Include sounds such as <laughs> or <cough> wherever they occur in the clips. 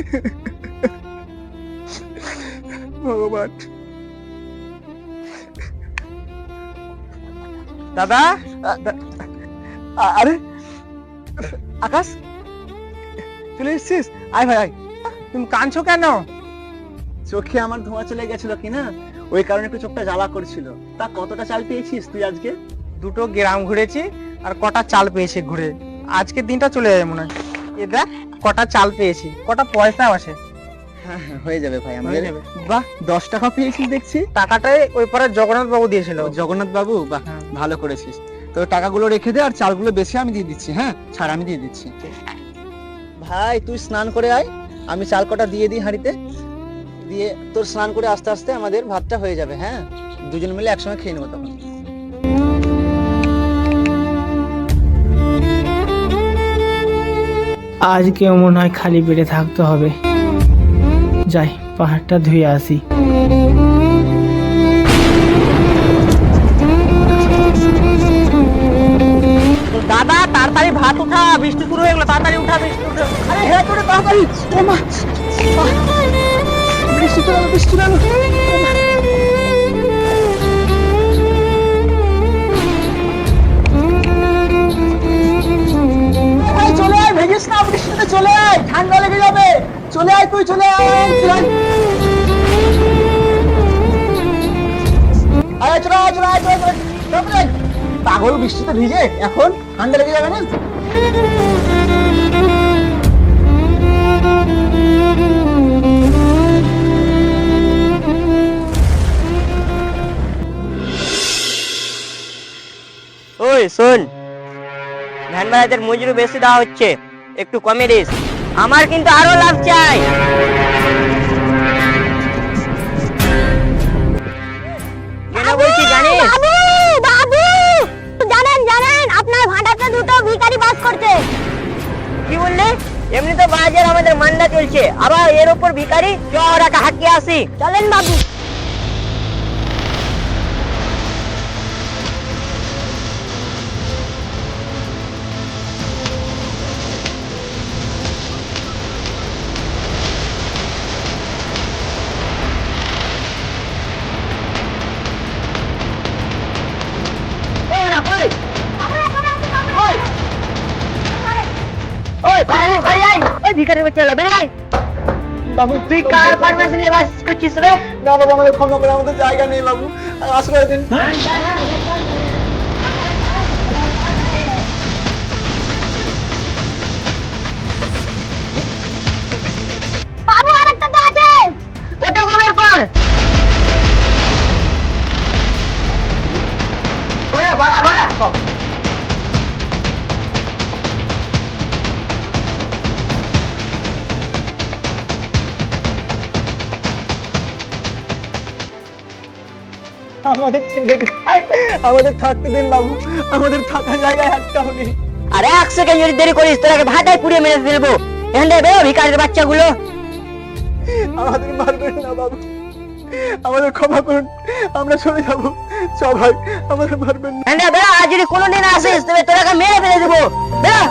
<laughs> ভগবান। দাদা আরে আকাশ চলে এসছিস? আয় ভাই আয়। তুমি কাঁদছো কেন? চোখে আমার ধোঁয়া চলে গেছিল কিনা ওই কারণে একটু চোখটা জ্বালা করছিল। তা কতটা চাল পেয়েছিস তুই আজকে? দুটো গ্রাম ঘুরেছি আর কটা চাল পেয়েছি ঘুরে। আজকের দিনটা চলে যাবে মনে হয়। এ দেখ কটা চাল পেয়েছি কটা পয়সাও আছে। হ্যাঁ হ্যাঁ যাবে ভাই আমাদের। বাহ। দশ টাকা পেয়েছিস দেখছি। টাকাটাই ওই পারে জগন্নাথ বাবু দিয়েছিল। জগন্নাথ বাবু বাহ হ্যাঁ। ভালো করেছিস। তো টাকাগুলো রেখে দে আর চালগুলো বেশি আমি দিয়ে দিচ্ছি হ্যাঁ? ছাড় আমি দিয়ে দিচ্ছি। ভাই তুই স্নান করে আয়। আমি চাল কটা দিয়ে দিই হাঁড়িতে। দিয়ে তোর স্নান করে আস্তে আস্তে আমাদের ভাতটা হয়ে যাবে হ্যাঁ? দুজন মিলে একসঙ্গে খেয়ে নেব তখন। আজকেও মনে হয় খালি পেটে থাকতে হবে। যাই পাহাড়টা ধুয়ে আসি। দাদা তাড়াতাড়ি ভাত উঠা বৃষ্টি শুরু হয়ে গেলো তাড়াতাড়ি উঠা বৃষ্টি উঠা আরে হ্যাঁ তাড়াতাড়ি। পাগল বৃষ্টিতে ভিজে এখন ঠান্ডা লেগে যাবে না? ওই, শোন। ধান বাজাদের মজুরি বেশি দেওয়া হচ্ছে। একটু কমে দিস। আমার কিন্তু আরও লাভ চাই। কি বললি? এমনি তো বাজার আমাদের মান্ডা চলছে। আবার এর উপর ভিখারি চড়াটা হাঁকিয়ে আসি। চলেন বাবু। ওই ভাই ভাই আই ওই ভিখারি বাচ্চা বে বাবু তুই কার পারমিশন বাস করছিস রে? না বাবু আমাদের ক্ষমা করে আমাদের জায়গা নেই বাবু। আশ্রয় দিন। আমাদের ছেড়ে দিন। আমাদের থাকতে দিন বাবু। আমাদের থাকার জায়গায় একটাও নেই আর এক সেকেন্ড যদি দেরি করিস তোরাকে ভাটায় পুড়িয়ে মেরে ফেলব। এখান থেকে বেরো ভিখারির বাচ্চাগুলো। আমাদের মারবেন না বাবু। আমাদের ক্ষমা করুন। আমরা চলে যাব। ভাই আমাদের মারবেন না। বেরো আর যদি কোনোদিন আসিস তবে তোরাকে মেরে ফেলে দেবো। বেরো।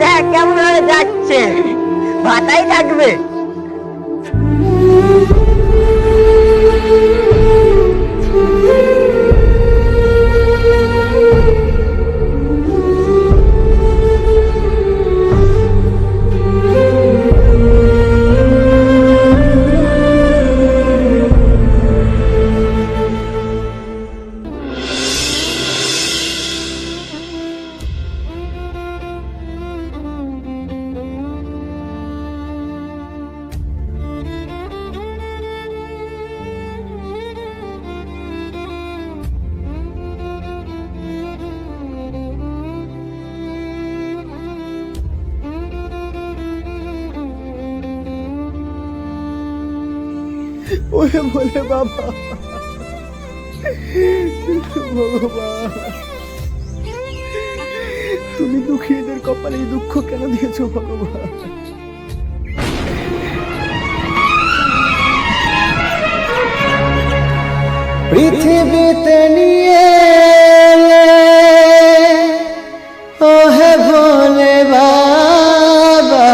দেখ কেমন যাচ্ছে। ভাতাই থাকবে। ওরে বলে বাবা। ভগবান তুমি দুঃখীদের কপালে দুঃখ কেন দিয়েছ ভগবান? পৃথিবীতে নিয়ে এলে, ও হে ভোলে বাবা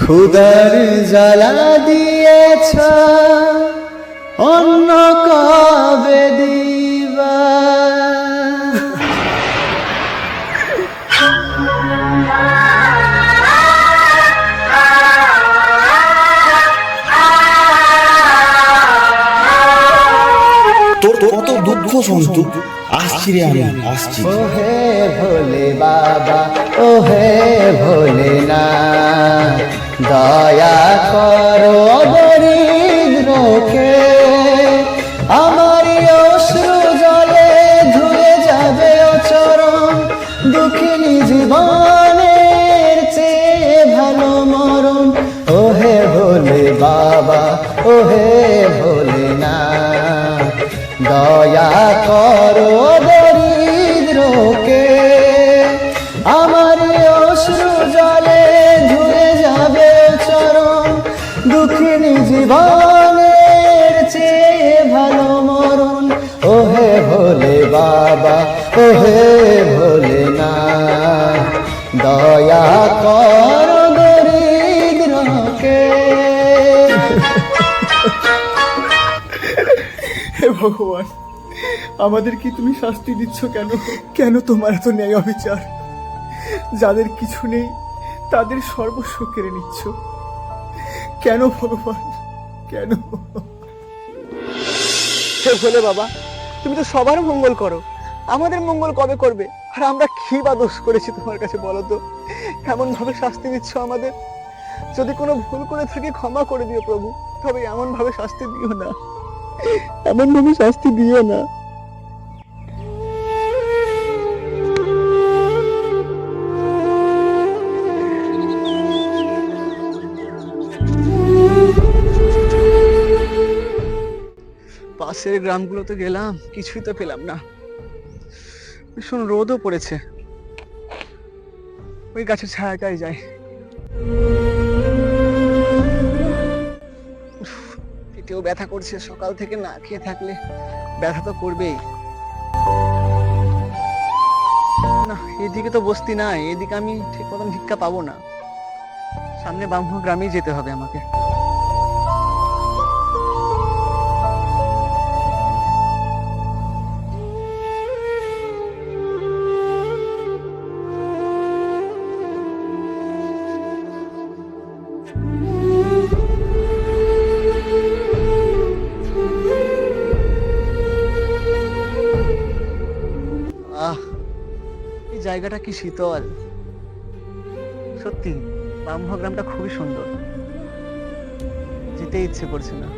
খুদার জ্বালা দিয়েছ। অন্য কবে দিবা? তোর কত দুঃখ সন্তু? আসছি রে আমি। আসছি। ও হে ভোলে বাবা ও হে ভোলে না দয়া করো দরিদ্রকে আমার অশ্রু জলে ধুয়ে যাবে চরণ দুঃখিনী জীবনের চেয়ে ভালো মরণ। ও হে ভোলে বাবা ও হে ভোলে না দয়া করো হে ভগবান আমাদের কি তুমি শাস্তি দিচ্ছ কেন? কেন তোমার এত ন্যায় অবিচার? যাদের কিছু নেই তাদের সর্বস্ব কেড়ে নিচ্ছ। কেন ভগবান? কেন? হে ভোলে বাবা তুমি তো সবার মঙ্গল করো। আমাদের মঙ্গল কবে করবে? আর আমরা কি বা দোষ করেছি তোমার কাছে বলো তো? এমন ভাবে শাস্তি দিচ্ছ আমাদের? যদি কোনো ভুল করে থাকি ক্ষমা করে দিও প্রভু, তবে এমন ভাবে শাস্তি দিও না। এমন ভাবে শাস্তি দিও না। পাশের গ্রামগুলোতে গেলাম, কিছুই তো পেলাম না। ভীষণ রোদও পড়েছে। ওই গাছের ছায়াটাই যাই পেটেও ব্যথা করছে, সকাল থেকে না খেয়ে থাকলে ব্যথা তো করবেই। না, এদিকে তো বস্তি নাই, এদিকে আমি ঠিক মতন ভিক্ষা পাবো না। সামনে ব্রাহ্ম গ্রামেই যেতে হবে আমাকে। জায়গাটা কি শীতল? সত্যি ব্রাহ্মগ্রামটা খুবই সুন্দর। যেতে ইচ্ছে করছে না।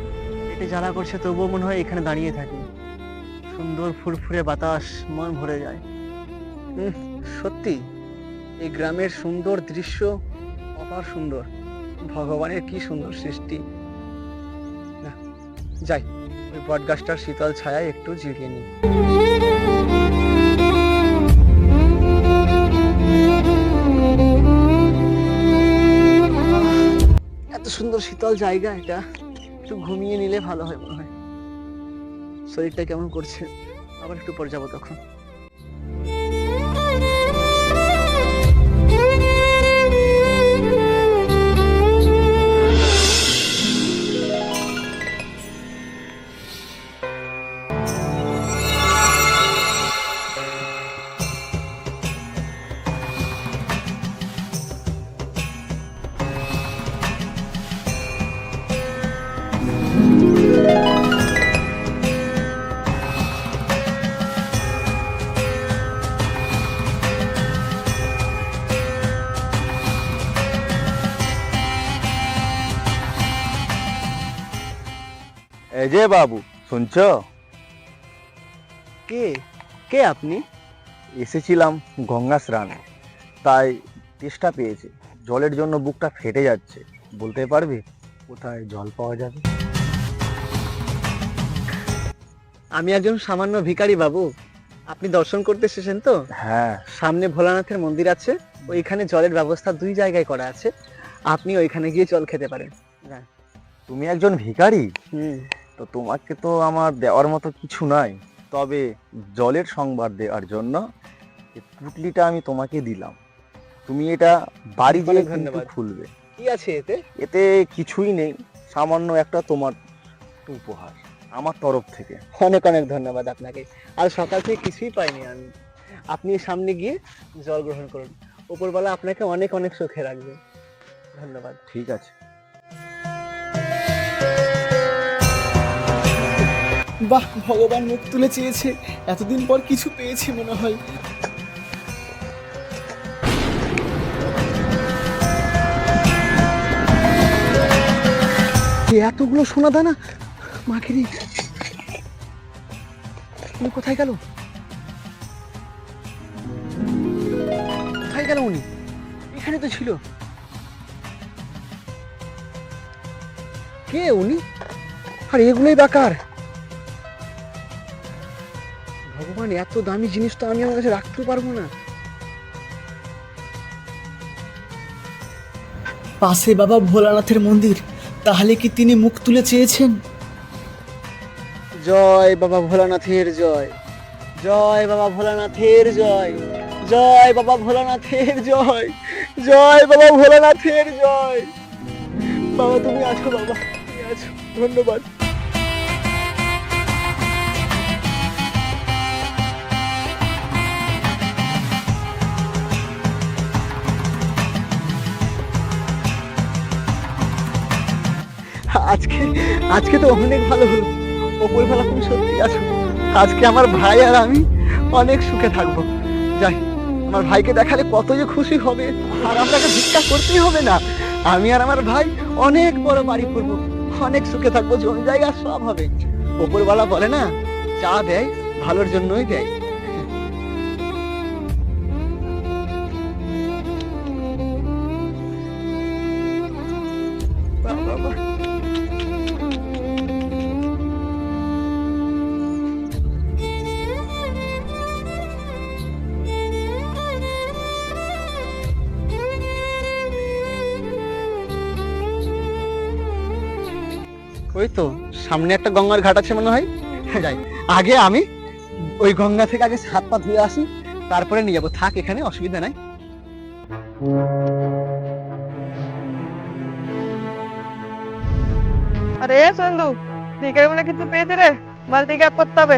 পেটে জ্বালা করছে, তবুও মনে হয় এখানে দাঁড়িয়ে থাকি। সুন্দর ফুরফুরে বাতাস, মন ভরে যায়। সত্যি, এই গ্রামের সুন্দর দৃশ্য অপার সুন্দর। ভগবানের কি সুন্দর সৃষ্টি। না, যাই, ওই বটগাছটার শীতল ছায়ায় একটু জিরিয়ে নিই। এত সুন্দর শীতল জায়গা এটা। একটু ঘুমিয়ে নিলে ভালো হয় মনে হয়। শরীরটা কেমন করছে? আবার একটু পর যাব তখন। এই যে বাবু শুনছ? কে? কে আপনি? এসেছিলাম গঙ্গা স্নানে। তাই তেষ্টা পেয়েছে। জলের জন্য বুকটা ফেটে যাচ্ছে। বলতে পারবে কোথায় জল পাওয়া যাবে? আমি একজন সামান্য ভিখারি বাবু। আপনি দর্শন করতে এসেছেন তো? হ্যাঁ। সামনে ভোলানাথের মন্দির আছে। ওইখানে জলের ব্যবস্থা দুই জায়গায় করা আছে। আপনি ওইখানে গিয়ে জল খেতে পারেন। তুমি একজন ভিখারি? হুম। তো তোমাকে তো আমার দেওয়ার মতো কিছু নাই। তবে জলের সংবাদ দেওয়ার জন্য পুটলিটা আমি তোমাকে দিলাম। তুমি এটা বাড়ি দিয়ে কিন্তু। খুলবে। কি আছে এতে? এতে কিছুই নেই। সামান্য একটা তোমার উপহার আমার তরফ থেকে। অনেক অনেক ধন্যবাদ আপনাকে। আর সকাল থেকে কিছুই পাইনি আমি। আপনি সামনে গিয়ে জল গ্রহণ করুন। উপরবেলা আপনাকে অনেক অনেক সুখে রাখবে। ধন্যবাদ। ঠিক আছে। বাহ, ভগবান মুখ তুলে চেয়েছে। এতদিন পর কিছু পেয়েছে মনে হয়। এতগুলো সোনা দানা মাখিরি উনি কোথায় গেল? কোথায় গেল উনি? এখানে তো ছিল। কে উনি? আর এগুলোই বেকার। ভগবান এত দামি জিনিস তো আমি আমার কাছে রাখতে পারব না। পাশে বাবা ভোলানাথের মন্দির তাহলে কি তিনি মুখ তুলে চেয়েছেন? জয় বাবা ভোলানাথের জয়। জয় বাবা ভোলানাথের জয়। জয় বাবা ভোলানাথের জয়। জয় বাবা ভোলানাথের জয়। বাবা তুমি আছো বাবা তুমি আছো। ধন্যবাদ। আজকে আজকে তো অনেক ভালো হলো। ওপরবেলা তুমি সত্যি আছো। আজকে আমার ভাই আর আমি অনেক সুখে থাকব। যাই, আমার ভাইকে দেখালে কত যে খুশি হবে, আর আপনাকে ভিক্ষা করতেই হবে না। আমি আর আমার ভাই অনেক বড় বাড়ি করব, অনেক সুখে থাকব, জমি জায়গা সব হবে। ওপরওয়ালা বলে না চা দেয় ভালোর জন্যই দেয়। ওই তো সামনে একটা গঙ্গার ঘাট আছে মনে হয়। যাই, আগে আমি ওই গঙ্গা থেকে আগে হাত পা ধুয়ে আসি, তারপরে নিয়ে যাব। থাক, এখানে অসুবিধা নাই। আরে সন্ধু ভিকারি মনে কিছু পেয়েছে রে বালতি গ্যাপ করতে হবে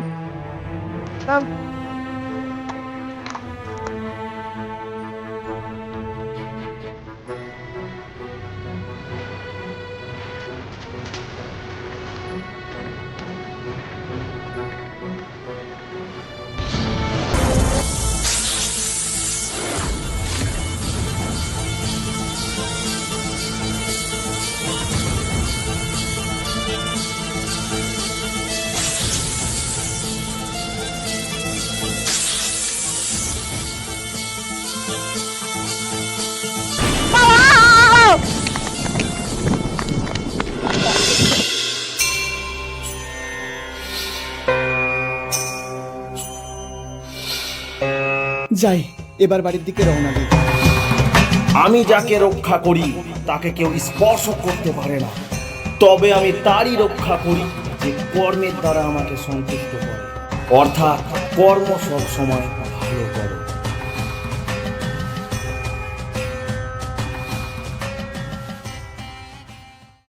যাই, এবার বাড়ির দিকে রওনা দিই। আমি যাকে রক্ষা করি, তাকে কেউ স্পর্শ করতে পারে না। তবে আমি তারই রক্ষা করি যে কর্মের দ্বারা আমাকে সন্তুষ্ট করে। অর্থাৎ কর্ম সব সময়